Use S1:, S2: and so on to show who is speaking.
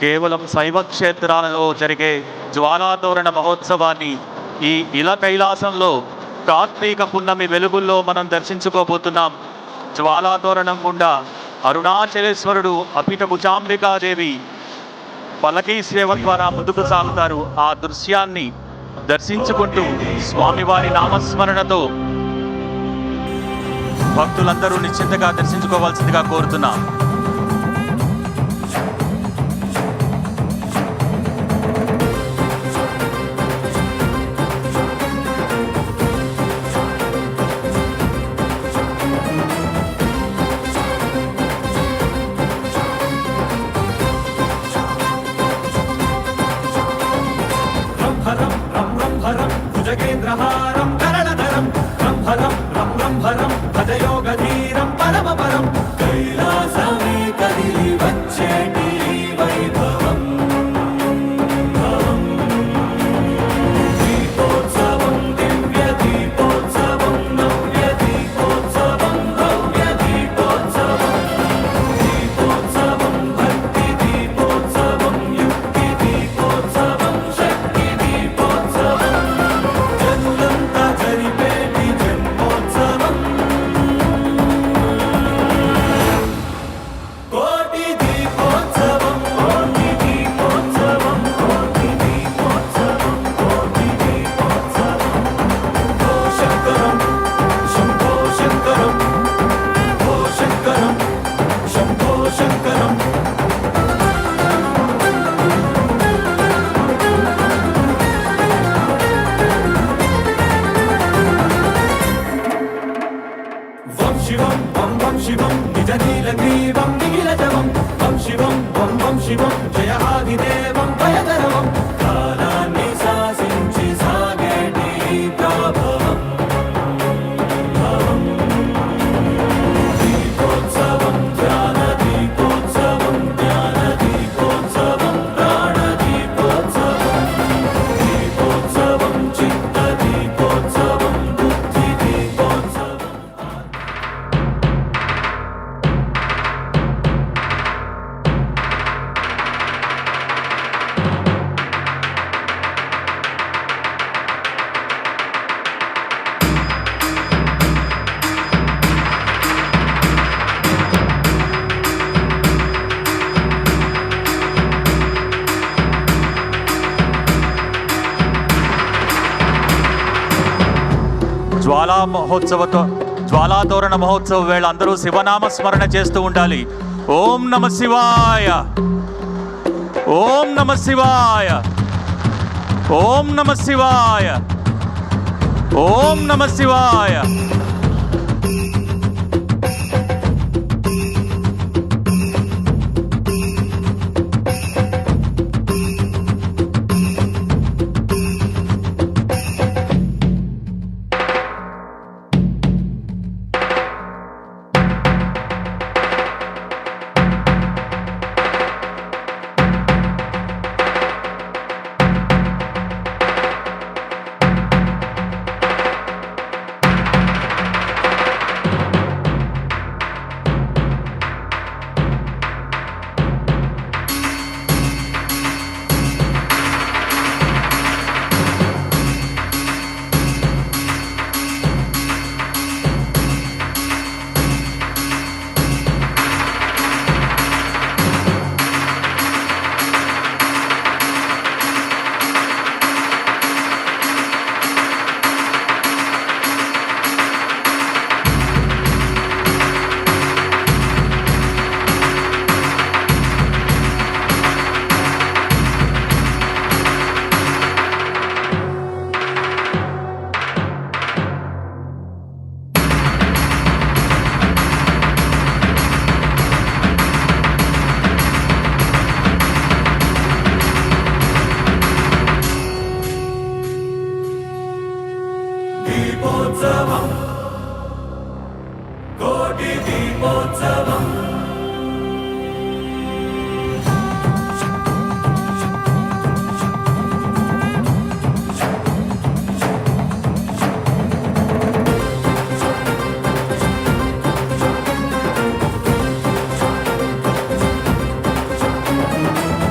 S1: కేవలం శైవ క్షేత్రాలలో జరిగే జ్వాలాతోరణ మహోత్సవాన్ని ఈ ఇల కైలాసంలో కార్తీక పున్నమి వెలుగుల్లో మనం దర్శించుకోబోతున్నాం. జ్వాలాతోరణం గుండా అరుణాచలేశ్వరుడు అపిట భుజాంబికాదేవి పలకీ సేవ ద్వారా ముందుకు సాగుతారు. ఆ దృశ్యాన్ని దర్శించుకుంటూ స్వామివారి నామస్మరణతో భక్తులందరూ నిశ్చింతగా దర్శించుకోవాల్సిందిగా కోరుతున్నాం.
S2: చంద్రహారం కరణధరం బ్రహ్మరం రం రంభరం భజయోగధీరం పరమపరం. కైలాసమే శివం వం వం శివం నిజ నీల నీలగ్రీవం నిఖిలజవం వం శివం వం వం శివం జయ ఆదిదేవం భయధరవం కాలాన్ని
S1: జ్వాలా మహోత్సవతో జ్వాలాతోరణ మహోత్సవ వేళ అందరూ శివనామ స్మరణ చేస్తూ ఉండాలి. ఓం నమ శివాయ. ఓం నమ శివాయ. ఓం నమ శివాయ. ఓం నమ శివాయ. దీపోత్సవం కోటి దీపోత్సవం.